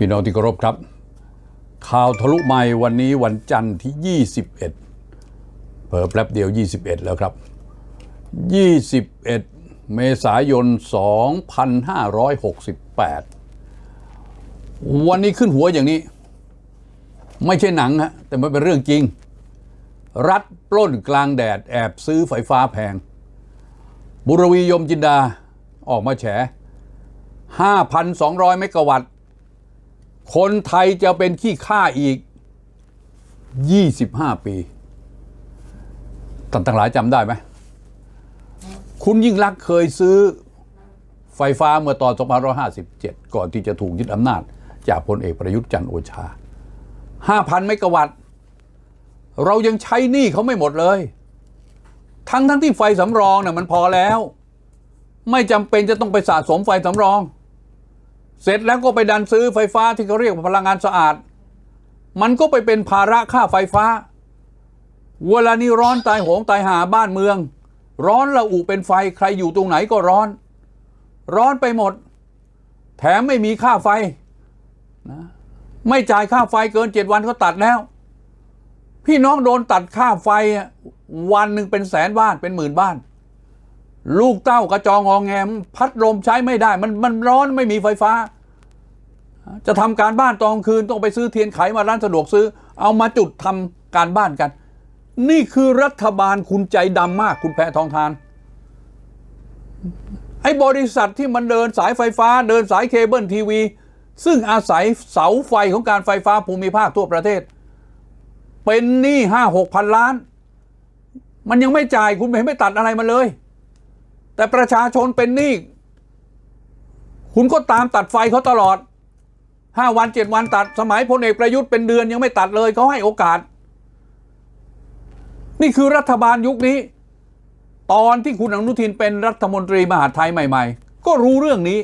พี่น้องที่เคารพครับ ข่าวทะลุใหม่วันนี้วันจันทร์ที่ 21เผลอแป๊บเดียว 21 แล้วครับ 21 เมษายน 2568 วันนี้ขึ้นหัวอย่างนี้ ไม่ใช่หนังฮะแต่มันเป็นเรื่องจริง รัฐปล้นกลางแดดแอบซื้อไฟฟ้าแพง บุรวียมจินดาออกมาแฉ 5,200 เมกะวัตต์ คนไทยจะเป็นขี้ข้าอีก 25 ปีท่านทั้งหลายจำได้ไหม คุณยิ่งรักเคยซื้อไฟฟ้าเมื่อตอน 2557 ก่อนที่จะถูกยึดอำนาจ จากพลเอกประยุทธ์จันทร์โอชา 5,000 เมกะวัตต์ เรายังใช้หนี้เขาไม่หมดเลย ทั้งทั้งที่ไฟสำรองน่ะมันพอแล้ว ไม่จำเป็นจะต้องไปสะสมไฟสำรอง เสร็จแล้วก็ไปดันซื้อไฟฟ้าที่เขาเรียกว่าพลังงานสะอาด มันก็ไปเป็นภาระค่าไฟฟ้า เวลานี้ร้อนตายโหงตายหาบ้านเมือง ร้อนระอุเป็นไฟใครอยู่ตรงไหนก็ร้อน ร้อนไปหมด แถมไม่มีค่าไฟนะไม่จ่ายค่าไฟเกินเจ็ดวันก็ตัดแล้ว พี่น้องโดนตัดค่าไฟวันหนึ่งเป็นแสนบ้านเป็นหมื่นบ้าน ลูกเต้ากระจองงองแงมพัดลมใช้ไม่ได้ มันมันร้อนไม่มีไฟฟ้า จะทำการบ้านตอนคืนต้องไปซื้อเทียนไขมาร้านสะดวกซื้อ เอามาจุดทำการบ้านกัน นี่คือรัฐบาลคุณใจดำมากคุณแพทองทาน ไอ้บริษัทที่มันเดินสายไฟฟ้า เดินสายเคเบิลทีวี ซึ่งอาศัยเสาไฟของการไฟฟ้าภูมิภาคทั่วประเทศ เป็นหนี้ห้าหกพันล้าน มันยังไม่จ่ายคุณไม่ไม่ตัดอะไรมาเลย แต่ประชาชนเป็นหนี้คุณก็ตามตัดไฟเขาตลอดห้าวันเจ็ดวันตัดสมัยพลเอกประยุทธ์เป็นเดือนยังไม่ตัดเลยเขาให้โอกาส นี่คือรัฐบาลยุคนี้ ตอนที่คุณอนุทินเป็นรัฐมนตรีมหาดไทยใหม่ ๆ ก็รู้เรื่องนี้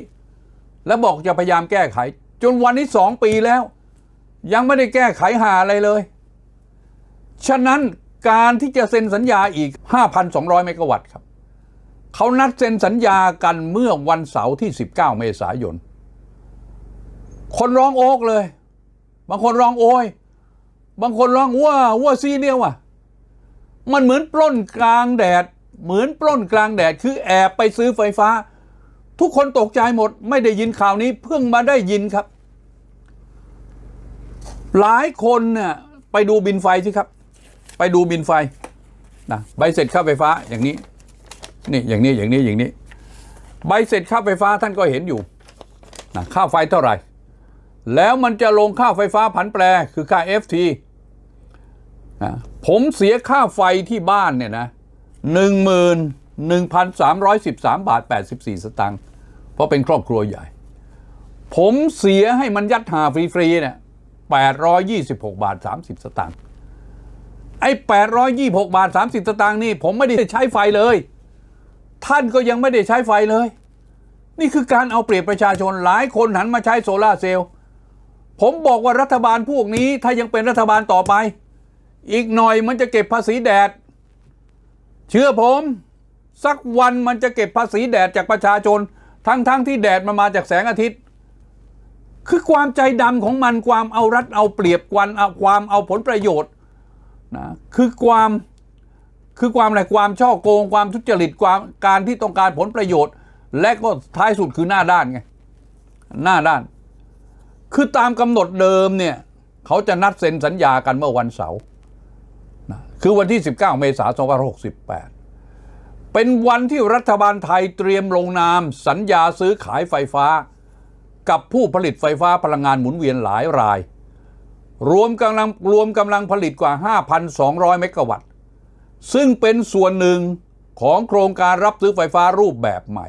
แล้วบอกจะพยายามแก้ไข จนวันนี้สองปีแล้ว ยังไม่ได้แก้ไขหาอะไรเลย ฉะนั้นการที่จะเซ็นสัญญาอีก 5,200 เมกะวัตต์ครับ เขานัดเซ็นสัญญากันเมื่อวันเสาร์ที่ 19 เมษายน คนร้องโอกเลย บางคนร้องโอย บางคนร้องว่าว่าซีเนี่ยว่ะ มันเหมือนปล้นกลางแดด เหมือนปล้นกลางแดด คือแอบไปซื้อไฟฟ้า ทุกคนตกใจหมด ไม่ได้ยินข่าวนี้เพิ่งมาได้ยินครับ หลายคนเนี่ยไปดูบินไฟสิครับ ไปดูบินไฟนะใบเสร็จค่าไฟฟ้าอย่างนี้ นี่อย่างนี้อย่างนี้อย่างนี้ ใบเสร็จค่าไฟฟ้าท่านก็เห็นอยู่นะค่าไฟเท่าไหร่ แล้วมันจะลงค่าไฟฟ้าผันแปรคือค่า FT นะผมเสียค่าไฟที่บ้านเนี่ยนะหนึ่งหมื่นหนึ่งพันสามร้อยสิบสามบาทแปดสิบสี่สตางค์เพราะเป็นครอบครัวใหญ่ ผมเสียให้มันยัดหาฟรีๆเนี่ยแปดร้อยยี่สิบหกบาทสามสิบสตางค์ไอ้แปดร้อยยี่หกบาทสามสิบสตางค์นี่ผมไม่ได้ใช้ไฟเลย ท่านก็ยังไม่ได้ใช้ไฟเลย นี่คือการเอาเปรียบประชาชนหลายคนหันมาใช้โซลาเซลล์ผมบอกว่ารัฐบาลพวกนี้ถ้ายังเป็นรัฐบาลต่อไป อีกหน่อยมันจะเก็บภาษีแดด เชื่อผม สักวันมันจะเก็บภาษีแดดจากประชาชน ทั้งๆทที่แดดมันมาจากแสงอาทิตย์ คือความใจดำของมันความเอารัดเอาเปรียบความเอาความเอาผลประโยชน์นะคือความ คือความอะไรความช่อโกงความทุจริตความการที่ต้องการผลประโยชน์ และก็ท้ายสุดคือหน้าด้านไงหน้าด้าน คือตามกำหนดเดิมเนี่ยเขาจะนัดเซ็นสัญญากันเมื่อวันเสาร์นะคือวันที่ 19 เมษายน2568 เป็นวันที่รัฐบาลไทยเตรียมลงนาม สัญญาซื้อขายไฟฟ้า กับผู้ผลิตไฟฟ้าพลังงานหมุนเวียนหลายราย รวมกำลังรวมกำลังผลิตกว่า 5,200 เมกะวัตต์ ซึ่งเป็นส่วนหนึ่งของโครงการรับซื้อไฟฟ้ารูปแบบใหม่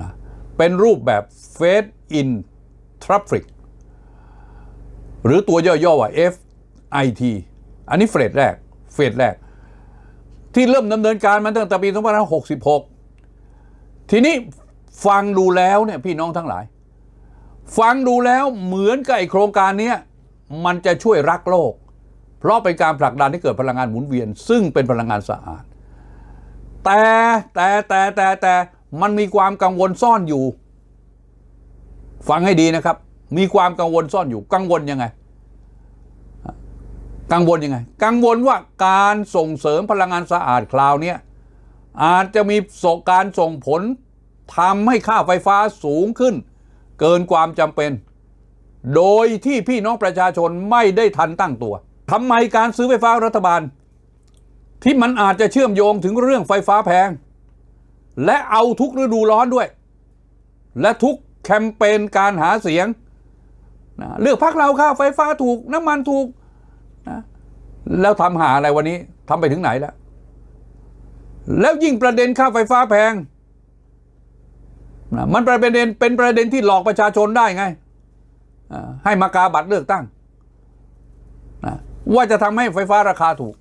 นะเป็นรูปแบบ Phase in Traffic หรือตัวย่อๆว่า FIT อันนี้เฟสแรก เฟสแรก ที่เริ่มดำเนินการมาตั้งแต่ปี2566 ทีนี้ฟังดูแล้วเนี่ยพี่น้องทั้งหลาย ฟังดูแล้วเหมือนกับไอโครงการนี้มันจะช่วยรักโลก เพราะเป็นการผลักดันให้เกิดพลังงานหมุนเวียน ซึ่งเป็นพลังงานสะอาด แต่แต่แต่แต่แต่มันมีความกังวลซ่อนอยู่ ฟังให้ดีนะครับ มีความกังวลซ่อนอยู่ กังวลยังไง กังวลยังไง กังวลว่าการส่งเสริมพลังงานสะอาดคราวนี้อาจจะมีการส่งผลทำให้ค่าไฟฟ้าสูงขึ้น เกินความจำเป็น โดยที่พี่น้องประชาชนไม่ได้ทันตั้งตัว ทำไมการซื้อไฟฟ้ารัฐบาล ที่มันอาจจะเชื่อมโยงถึงเรื่องไฟฟ้าแพง และเอาทุกฤดูร้อนด้วย และทุกแคมเปญการหาเสียงนะเลือกพักเราค่าไฟฟ้าถูกน้ำมันถูกนะแล้วทำหาอะไรวันนี้ทำไปถึงไหนแล้ว แล้วยิ่งประเด็นค่าไฟฟ้าแพงนะมันประเด็นเป็นประเด็นที่หลอกประชาชนได้ไง ให้มากาบัตรเลือกตั้งนะ ว่าจะทำให้ไฟฟ้าราคาถูก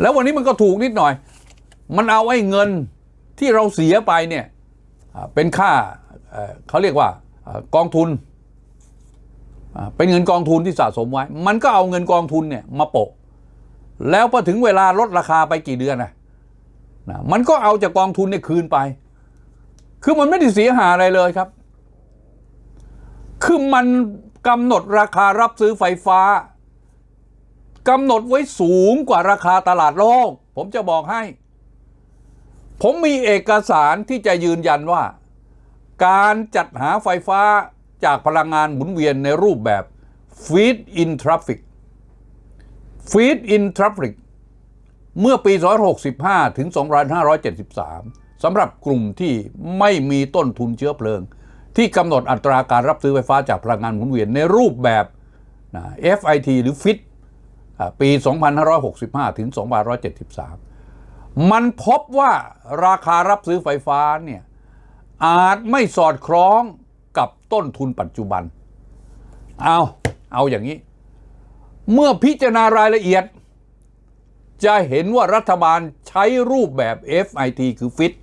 แล้ววันนี้มันก็ถูกนิดหน่อย มันเอาไอ้เงินที่เราเสียไปเนี่ยเป็นค่าเขาเรียกว่ากองทุน เป็นเงินกองทุนที่สะสมไว้ มันก็เอาเงินกองทุนเนี่ยมาโปะ แล้วพอถึงเวลาลดราคาไปกี่เดือนนะนะมันก็เอาจากกองทุนเนี่ยคืนไป คือมันไม่ได้เสียหายอะไรเลยครับ คือมันกำหนดราคารับซื้อไฟฟ้า กำหนดไว้สูงกว่าราคาตลาดโลก ผมจะบอกให้ ผมมีเอกสารที่จะยืนยันว่า การจัดหาไฟฟ้าจากพลังงานหมุนเวียนในรูปแบบ feed in traffic feed in traffic เมื่อปี265 ถึง 2573 สำหรับกลุ่มที่ไม่มีต้นทุนเชื้อเพลิง ที่กำหนดอัตราการรับซื้อไฟฟ้าจากพลังงานหมุนเวียนในรูปแบบ FIT หรือ FIT ปี 2565 ถึง 2573 มันพบว่าราคารับซื้อไฟฟ้าเนี่ยอาจไม่สอดคล้องกับต้นทุนปัจจุบัน เอาเอาอย่างนี้ เมื่อพิจารณารายละเอียด จะเห็นว่ารัฐบาลใช้รูปแบบ FIT คือ FIT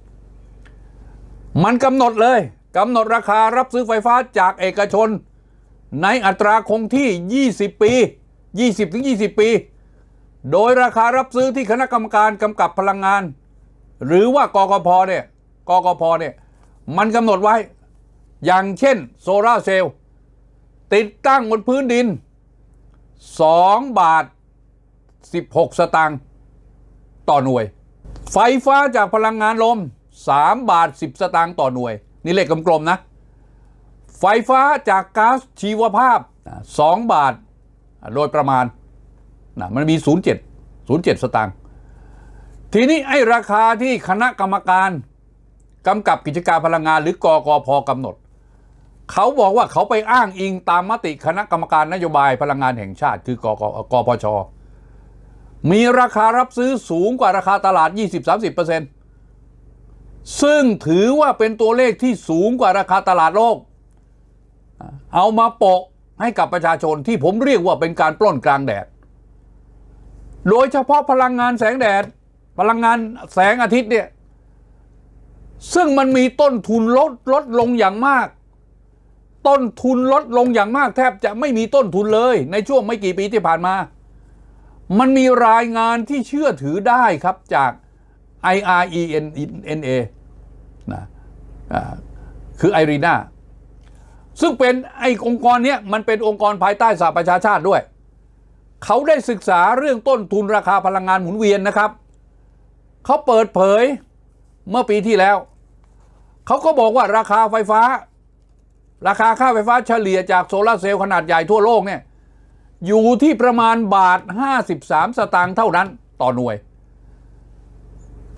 มันกำหนดเลยกำหนดราคารับซื้อไฟฟ้าจากเอกชน ในอัตราคงที่ 20 ปี 20ถึง20 ปี โดยราคารับซื้อที่คณะกรรมการกำกับพลังงาน หรือว่ากกพเนี่ยกกพเนี่ยมันกำหนดไว้ อย่างเช่นโซลาเซลล์ติดตั้งบนพื้นดิน 2 บาท 16 สตางค์ต่อหน่วย ไฟฟ้าจากพลังงานลม 3 บาท 10 สตางค์ต่อหน่วย นี่เลขกลมๆนะ ไฟฟ้าจากก๊าซชีวภาพ 2 บาท โดยประมาณนะมันมี 07 07 สตางค์ทีนี้ไอ้ราคาที่คณะกรรมการกำกับกิจการพลังงานหรือกกพกำหนด เขาบอกว่าเขาไปอ้างอิงตามมติคณะกรรมการนโยบายพลังงานแห่งชาติ คือกกกพช มีราคารับซื้อสูงกว่าราคาตลาด 20-30%ซึ่งถือว่าเป็นตัวเลขที่สูงกว่าราคาตลาดโลก เอามาโปะ ให้กับประชาชนที่ผมเรียกว่าเป็นการปล้นกลางแดด โดยเฉพาะพลังงานแสงแดด พลังงานแสงอาทิตย์เนี่ย ซึ่งมันมีต้นทุนลดลดลงอย่างมาก ต้นทุนลดลงอย่างมากแทบจะไม่มีต้นทุนเลย ในช่วงไม่กี่ปีที่ผ่านมา มันมีรายงานที่เชื่อถือได้ครับจาก IRENA นะคือไอรีนา ซึ่งเป็นไอองค์กรเนี้ยมันเป็นองค์กรภายใต้สหประชาชาติด้วย เขาได้ศึกษาเรื่องต้นทุนราคาพลังงานหมุนเวียนนะครับ เขาเปิดเผยเมื่อปีที่แล้ว เขาก็บอกว่าราคาไฟฟ้า ราคาค่าไฟฟ้าเฉลี่ยจากโซลาเซลล์ขนาดใหญ่ทั่วโลกเนี่ยอยู่ที่ประมาณบาท 53 สตางค์เท่านั้นต่อหน่วย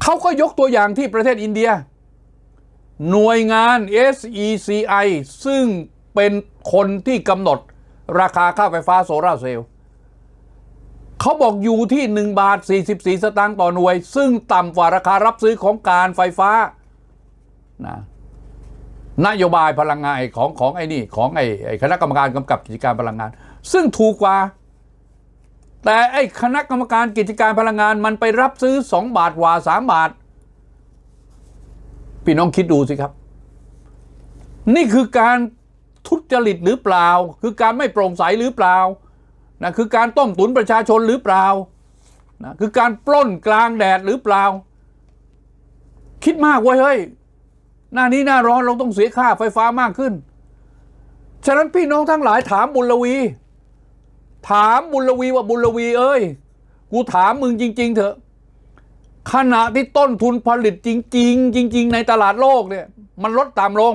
เขาก็ยกตัวอย่างที่ประเทศอินเดีย หน่วยงาน SECI ซึ่งเป็นคนที่กำหนดราคาค่าไฟฟ้าโซลาเซลล์เขาบอกอยู่ที่ 1 บาท 44 สตางค์ต่อหน่วย ซึ่งต่ำกว่าราคารับซื้อของการไฟฟ้านะนโยบายพลังงานของของไอ้นี่ของไอ้ไอ้คณะกรรมการกำกับกิจการพลังงาน ซึ่งถูกกว่า แต่ไอ้คณะกรรมการกิจการพลังงานมันไปรับซื้อ 2 บาทกว่า 3 บาท พี่น้องคิดดูสิครับ นี่คือการทุจริตหรือเปล่า คือการไม่โปร่งใสหรือเปล่านะคือการต้มตุนประชาชนหรือเปล่านะคือการปล้นกลางแดดหรือเปล่า คิดมากเว้เฮ้ยหน้านี้หน้าร้อนเราต้องเสียค่าไฟฟ้ามากขึ้น ฉะนั้นพี่น้องทั้งหลายถามบุญลวี ถามบุญลวีว่าบุญลวีเอ้ย กูถามมึงจริง ๆ เถอะ ขณะที่ต้นทุนผลิตจริง ๆ จริง ๆ ในตลาดโลกเนี่ยมันลดต่ำลง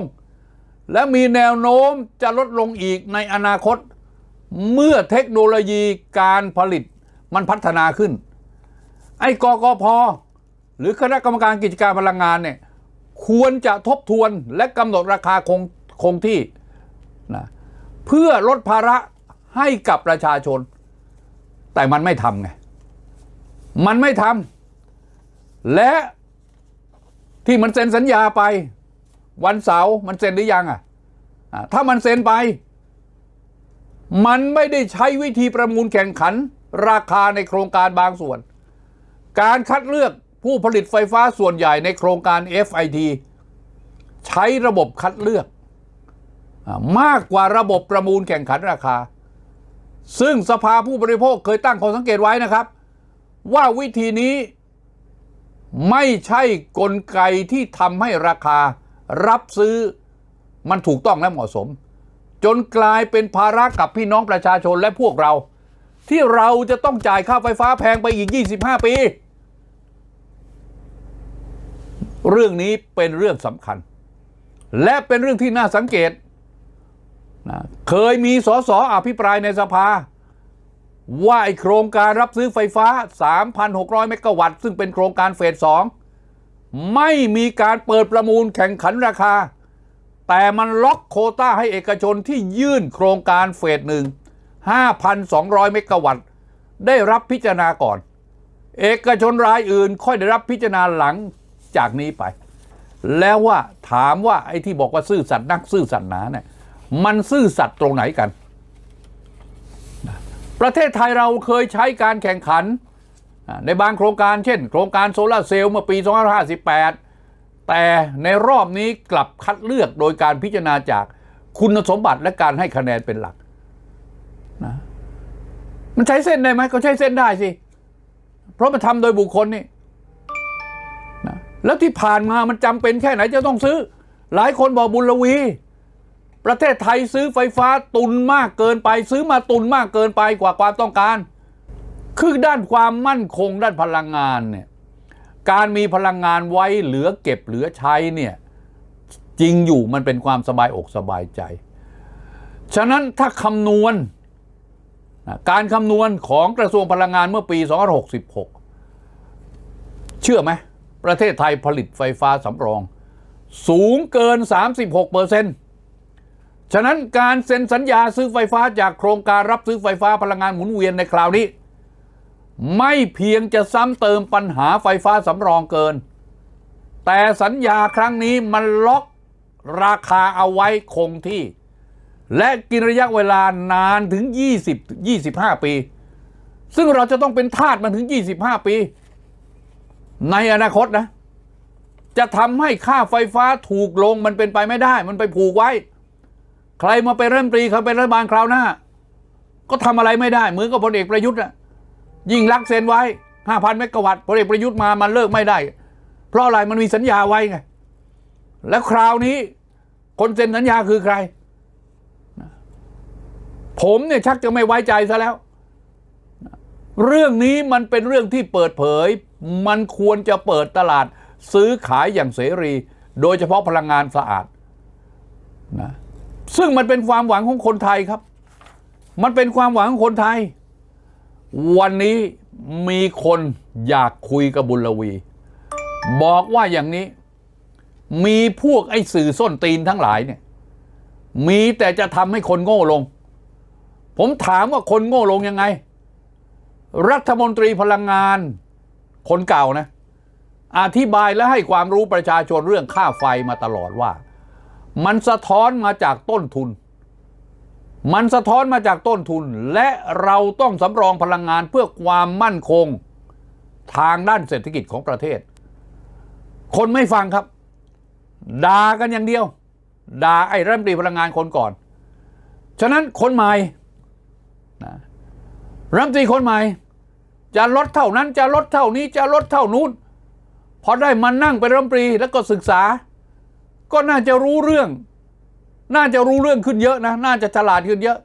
และมีแนวโน้มจะลดลงอีกในอนาคต เมื่อเทคโนโลยีการผลิตมันพัฒนาขึ้น ไอ้กกพหรือคณะกรรมการกิจการพลังงานเนี่ยควรจะทบทวนและกำหนดราคาคงคงที่นะเพื่อลดภาระให้กับประชาชน แต่มันไม่ทำไง มันไม่ทำ และที่มันเซ็นสัญญาไป วันเสาร์มันเซ็นหรือยังอะถ้ามันเซ็นไป มันไม่ได้ใช้วิธีประมูลแข่งขัน ราคาในโครงการบางส่วน การคัดเลือกผู้ผลิตไฟฟ้าส่วนใหญ่ในโครงการ FIT ใช้ระบบคัดเลือก มากกว่าระบบประมูลแข่งขันราคา ซึ่งสภาผู้บริโภคเคยตั้งข้อสังเกตไว้นะครับ ว่าวิธีนี้ ไม่ใช่กลไกที่ทำให้ราคารับซื้อมันถูกต้องและเหมาะสม จนกลายเป็นภาระกับพี่น้องประชาชนและพวกเรา ที่เราจะต้องจ่ายค่าไฟฟ้าแพงไปอีก 25 ปี เรื่องนี้เป็นเรื่องสำคัญ และเป็นเรื่องที่น่าสังเกตนะเคยมีสสอภิปรายในสภา ว่าไอโครงการรับซื้อไฟฟ้า 3,600 เมกะวัตต์ ซึ่งเป็นโครงการเฟส 2 ไม่มีการเปิดประมูลแข่งขันราคา แต่มันล็อกโคต้าให้เอกชนที่ยื่นโครงการเฟสหนึ่ง5,200 เมกะวัตต์ ได้รับพิจารณาก่อน เอกชนรายอื่นค่อยได้รับพิจารณาหลังจากนี้ไป แล้วว่าถามว่าไอ้ที่บอกว่าซื่อสัตย์นักซื่อสัตย์หนาเนี่ยมันซื่อสัตย์ตรงไหนกัน ประเทศไทยเราเคยใช้การแข่งขัน ในบางโครงการเช่น โครงการโซลาเซลล์เมื่อปี 2558 แต่ในรอบนี้กลับคัดเลือกโดยการพิจารณาจากคุณสมบัติและการให้คะแนนเป็นหลักนะมันใช้เส้นได้ไหมก็ใช้เส้นได้สิ เพราะมันทำโดยบุคคลนี่นะแล้วที่ผ่านมามันจำเป็นแค่ไหนจะต้องซื้อ หลายคนบอกบุญลวี ประเทศไทยซื้อไฟฟ้าตุนมากเกินไป ซื้อมาตุนมากเกินไปกว่าความต้องการ คือด้านความมั่นคงด้านพลังงานเนี่ยการมีพลังงานไว้เหลือเก็บเหลือใช้เนี่ยจริงอยู่มันเป็นความสบายอกสบายใจ ฉะนั้นถ้าคำนวณ การคำนวณของกระทรวงพลังงานเมื่อปี 2566 เชื่อไหม ประเทศไทยผลิตไฟฟ้าสำรอง สูงเกิน 36เปอร์เซ็นต์ ฉะนั้นการเซ็นสัญญาซื้อไฟฟ้าจากโครงการรับซื้อไฟฟ้าพลังงานหมุนเวียนในคราวนี้ ไม่เพียงจะซ้ำเติมปัญหาไฟฟ้าสำรองเกิน แต่สัญญาครั้งนี้มันล็อกราคาเอาไว้คงที่ และกินระยะเวลานานถึง 20 25 ปี ซึ่งเราจะต้องเป็นทาสมันถึง 25 ปี ในอนาคตนะ จะทำให้ค่าไฟฟ้าถูกลงมันเป็นไปไม่ได้ มันไปผูกไว้ ใครมาเป็นรัฐมนตรีเขาเป็นรัฐบาลคราวหน้า ก็ทำอะไรไม่ได้เหมือนกับพลเอกประยุทธ์อะยิ่งรักเซ็นไว้5,000เมกะวัตต์พลเอกประยุทธ์มามันเลิกไม่ได้ เพราะอะไรมันมีสัญญาไว้ไงแล้วคราวนี้ คนเซ็นสัญญาคือใคร ผมเนี่ยชักจะไม่ไว้ใจซะแล้ว เรื่องนี้มันเป็นเรื่องที่เปิดเผย มันควรจะเปิดตลาดซื้อขายอย่างเสรี โดยเฉพาะพลังงานสะอาดนะ ซึ่งมันเป็นความหวังของคนไทยครับ มันเป็นความหวังของคนไทย วันนี้มีคนอยากคุยกับบุญลวี บอกว่าอย่างนี้ มีพวกไอ้สื่อส้นตีนทั้งหลายเนี่ย มีแต่จะทำให้คนโง่ลง ผมถามว่าคนโง่ลงยังไง รัฐมนตรีพลังงาน คนเก่านะ อธิบายและให้ความรู้ประชาชนเรื่องค่าไฟมาตลอดว่า มันสะท้อนมาจากต้นทุน มันสะท้อนมาจากต้นทุน และเราต้องสำรองพลังงานเพื่อความมั่นคงทางด้านเศรษฐกิจของประเทศ คนไม่ฟังครับ ด่ากันอย่างเดียว ด่าไอ้รัฐมนตรีพลังงานคนก่อน ฉะนั้นคนใหม่นะรัฐมนตรีคนใหม่ จะลดเท่านั้นจะลดเท่านี้จะลดเท่านู้นพอได้มานั่งเป็นรัฐมนตรีแล้วก็ศึกษา ก็น่าจะรู้เรื่อง น่าจะรู้เรื่องขึ้นเยอะนะ น่าจะฉลาดขึ้นเยอะ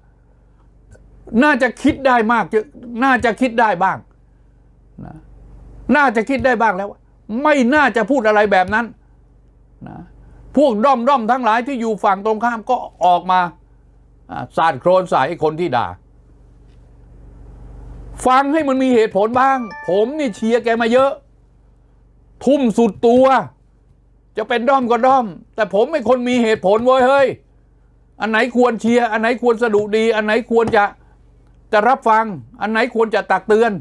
น่าจะคิดได้มากเยอะน่าจะคิดได้บ้างนะน่าจะคิดได้บ้างแล้ว ไม่น่าจะพูดอะไรแบบนั้นนะพวกด้อมด้อมทั้งหลายที่อยู่ฝั่งตรงข้ามก็ออกมาสาดโครนใส่คนที่ด่า ฟังให้มันมีเหตุผลบ้าง ผมนี่เชียร์แกมาเยอะ ทุ่มสุดตัว จะเป็นด้อมก็ด้อม แต่ผมเป็นคนมีเหตุผลเว้ยเฮ้ย อันไหนควรเชียร์ อันไหนควรสะดุดี อันไหนควรจะจะรับฟัง อันไหนควรจะตักเตือน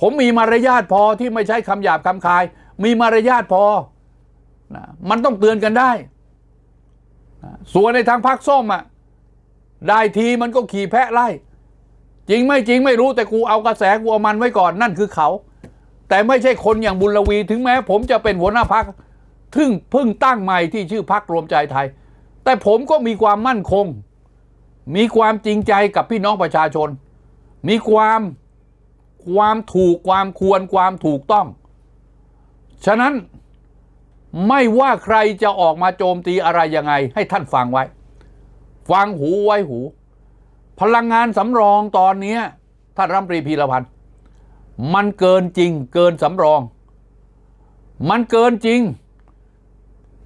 ผมมีมารยาทพอที่ไม่ใช่คำหยาบคำคาย มีมารยาทพอนะมันต้องเตือนกันได้นะส่วนในทางพักส้มอะได้ทีมันก็ขี่แพะไล่ จริงไม่จริงไม่รู้แต่กูเอากระแสกูเอามันไว้ก่อนนั่นคือเขา แต่ไม่ใช่คนอย่างบุญลวีถึงแม้ ผมจะเป็นหัวหน้าพัก ทึ่งเพิ่งตั้งใหม่ที่ชื่อพักรวมใจไทย แต่ผมก็มีความมั่นคง มีความจริงใจกับพี่น้องประชาชน มีความความถูกความควรความถูกต้อง ฉะนั้นไม่ว่าใครจะออกมาโจมตีอะไรยังไง ให้ท่านฟังไว้ ฟังหูไว้หู พลังงานสำรองตอนนี้ท่านรัมนตรีพีรพันธ์มันเกินจริงเกินสำรอง มันเกินจริง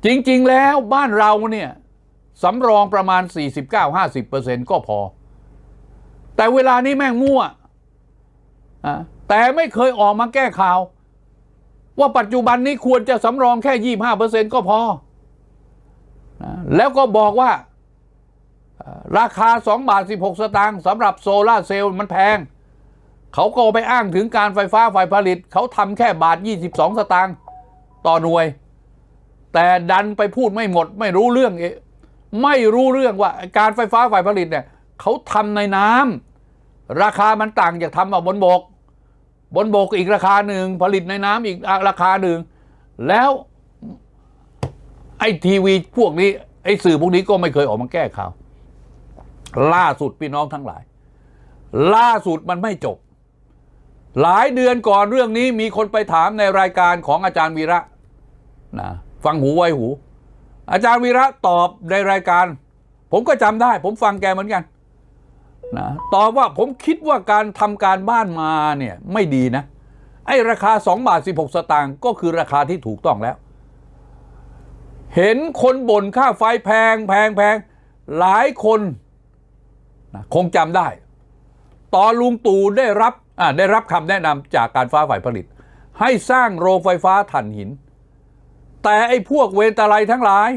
จริง ๆ แล้วบ้านเราเนี่ยสำรองประมาณ 49-50%ก็พอ แต่เวลานี้แม่งมั่วอะแต่ไม่เคยออกมาแก้ข่าว ว่าปัจจุบันนี้ควรจะสำรองแค่ 25%ก็พอ แล้วก็บอกว่าราคา 2 บาท 16 สตางค์สำหรับโซลาเซลล์มันแพง เขาก็ไปอ้างถึงการไฟฟ้าฝ่ายผลิต เขาทำแค่บาท 22 สตางค์ต่อหน่วย แต่ดันไปพูดไม่หมด ไม่รู้เรื่องเอไม่รู้เรื่องว่าการไฟฟ้าฝ่ายผลิตเนี่ยเขาทำในน้ำราคามันต่างจากทำเอาบนบก บนบกอีกราคาหนึ่งผลิตในน้ำอีกราคาหนึ่งแล้วไอทีวีพวกนี้ไอสื่อพวกนี้ก็ไม่เคยออกมาแก้ข่าวล่าสุดพี่น้องทั้งหลาย ล่าสุดมันไม่จบ หลายเดือนก่อนเรื่องนี้มีคนไปถามในรายการของอาจารย์วีระนะ ฟังหูไว้หู อาจารย์วีระตอบในรายการ ผมก็จำได้ ผมฟังแกเหมือนกันนะตอบว่าผมคิดว่าการทำการบ้านมาเนี่ยไม่ดีนะ ไอ้ราคา 2 บาท 16 สตางค์ก็คือราคาที่ถูกต้องแล้ว เห็นคนบ่นค่าไฟแพงแพงแพงหลายคนนะคงจำได้ ตอนลุงตู่ได้รับได้รับคำแนะนำจากการฟ้าฝ่ายผลิต ให้สร้างโรงไฟฟ้าถ่านหิน แต่ไอ้พวกเวรตาไลทั้งหลาย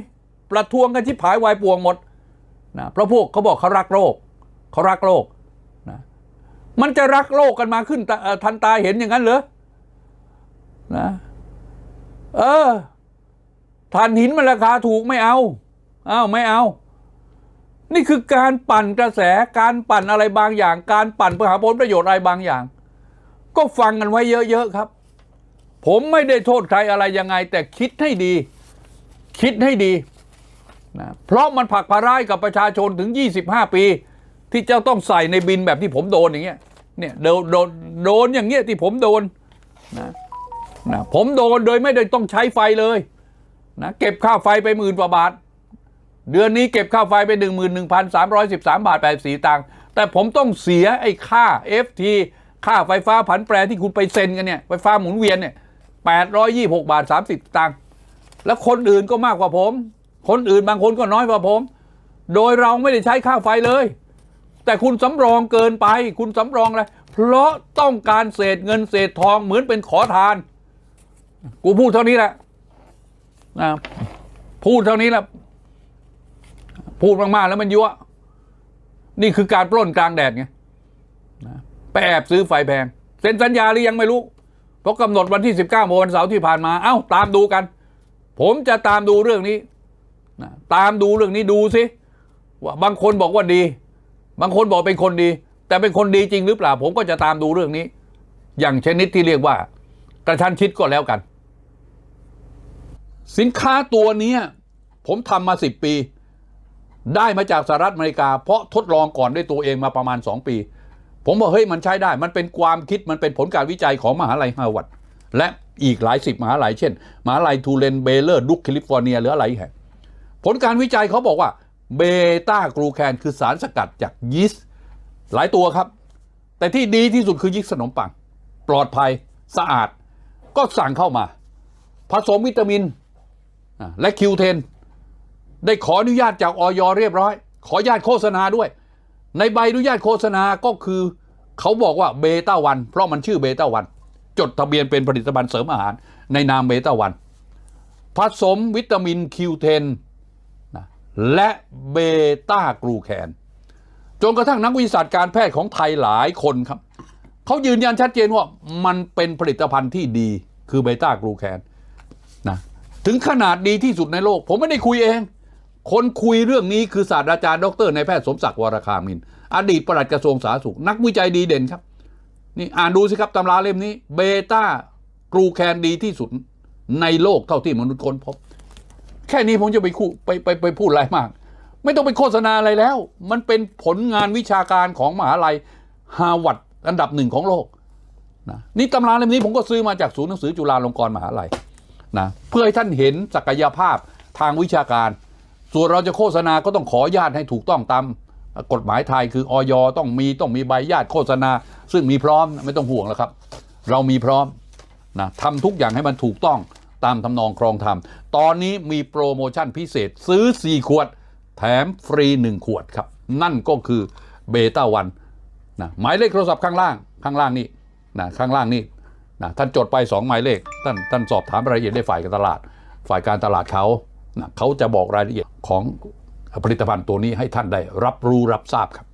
ประท้วงกันที่ผายวายป่วงหมดนะเพราะพวกเขาบอกเขารักโลกเขารักโลกนะมันจะรักโลกกันมาขึ้นทันตาเห็นอย่างนั้นเหรอนะเออถ่านหินมันราคาถูกไม่เอาอ้าวไม่เอา นี่คือการปั่นกระแสการปั่นอะไรบางอย่าง การปั่นเพื่อหาผลประโยชน์อะไรบางอย่าง ก็ฟังกันไว้เยอะๆครับ ผมไม่ได้โทษใครอะไรยังไง แต่คิดให้ดี คิดให้ดีนะเพราะมันผักภาระให้กับประชาชนถึง 25 ปี ที่จะต้องใส่ในบินแบบที่ผมโดนอย่างเงี้ยเนี่ยโดนโดนโดนอย่างเงี้ยที่ผมโดนนะนะผมโดนโดยไม่ได้ต้องใช้ไฟเลยนะเก็บค่าไฟไปหมื่นกว่าบาท เดือนนี้เก็บค่าไฟไป 1 1 3 1 3 บาท 84 ตังค์แต่ผมต้องเสียไอ้ค่า FT ค่าไฟฟ้าผันแปรที่คุณไปเซ็นกันเนี่ยไฟฟ้าหมุนเวียนเนี่ย 826 บาท 30 ตังค์แล้วคนอื่นก็มากกว่าผม คนอื่นบางคนก็น้อยกว่าผม โดยเราไม่ได้ใช้ค่าไฟเลย แต่คุณสำรองเกินไป คุณสำรองอะไรเพราะต้องการเศษเงินเศษทองเหมือนเป็นขอทาน กูพูดเท่านี้แหละนะพูดเท่านี้แหละพูดมากๆแล้วมันยั่วนี่คือการปล้นกลางแดดไงนะไปแอบซื้อไฟแพงเซ็นสัญญาหรือยังไม่รู้ เพราะกำหนดวันที่ 19เมื่อวันเสาร์ที่ผ่านมาเอ้าตามดูกัน ผมจะตามดูเรื่องนี้นะตามดูเรื่องนี้ดูสิว่าบางคนบอกว่าดี บางคนบอกเป็นคนดี แต่เป็นคนดีจริงหรือเปล่า ผมก็จะตามดูเรื่องนี้ อย่างชนิดที่เรียกว่า กระชั้นชิดก็แล้วกัน สินค้าตัวนี้ผมทำมาสิบปี ได้มาจากสหรัฐอเมริกา เพราะทดลองก่อนด้วยตัวเองมาประมาณ2ปี ผมบอกเฮ้ยมันใช้ได้ มันเป็นความคิดมันเป็นผลการวิจัยของมหาลัยฮาร์วาร์ดและอีกหลายสิบมหาลัยเช่นมหาลัยทูเลนเบเลอร์ดุกแคลิฟอร์เนียหรืออะไรแห่งผลการวิจัยเขาบอกว่าเบต้ากลูแคนคือสารสกัดจากยีสต์หลายตัวครับ แต่ที่ดีที่สุดคือยีสต์ขนมปัง ปลอดภัยสะอาด ก็สั่งเข้ามา ผสมวิตามินและคิวเทนได้ขออนุญาตจากออยเรียบร้อย ขออนุญาตโฆษณาด้วย ในใบอนุญาตโฆษณาก็คือเขาบอกว่าเบต้าวันเพราะมันชื่อเบต้าวันจดทะเบียนเป็นผลิตภัณฑ์เสริมอาหาร ในนามเบต้าวันผสมวิตามินคิวเทนนะและเบต้ากลูแคนจนกระทั่งนักวิทยาการแพทย์ของไทยหลายคนครับเขายืนยันชัดเจนว่ามันเป็นผลิตภัณฑ์ที่ดีคือเบต้ากลูแคนนะถึงขนาดดีที่สุดในโลก ผมไม่ได้คุยเอง คนคุยเรื่องนี้คือศาสตราจารย์ดรนายแพทย์สมศักดิ์วรคามิน อดีตปลัดกระทรวงสาธารณสุข นักวิจัยดีเด่นครับ นี่อ่านดูสิครับตำราเล่มนี้เบต้ากลูแคนดีที่สุดในโลกเท่าที่มนุษย์ค้นพบ แค่นี้ผมจะไปคู่ไปไปไปพูดอะไรมาก ไม่ต้องไปโฆษณาอะไรแล้ว มันเป็นผลงานวิชาการของมหาลัยฮาวาดอันดับหนึ่งของโลกนะนี่ตำราเล่มนี้ผมก็ซื้อมาจากศูนย์หนังสือจุฬาลงกรณ์มหาลัยนะเพื่อให้ท่านเห็นศักยภาพทางวิชาการ ส่วนเราจะโฆษณาก็ต้องขออนุญาตให้ถูกต้องตามกฎหมายไทยคือออยต้องมีต้องมีใบญาตโฆษณา ซึ่งมีพร้อมไม่ต้องห่วงแล้วครับ เรามีพร้อมนะทำทุกอย่างให้มันถูกต้องตามทำนองครองธรรม ตอนนี้มีโปรโมชั่นพิเศษซื้อ 4 ขวด แถมฟรี 1 ขวดครับ นั่นก็คือเบต้าวันนะหมายเลขโทรศัพท์ข้างล่าง ข้างล่างนี่นะข้างล่างนี่นะท่านจดไป 2 หมายเลข ท่านท่านสอบถามรายละเอียดได้ฝ่ายการตลาด ฝ่ายการตลาดเขา นะเขาจะบอกรายละเอียดของผลิตภัณฑ์ตัวนี้ให้ท่านได้รับรู้รับทราบครับ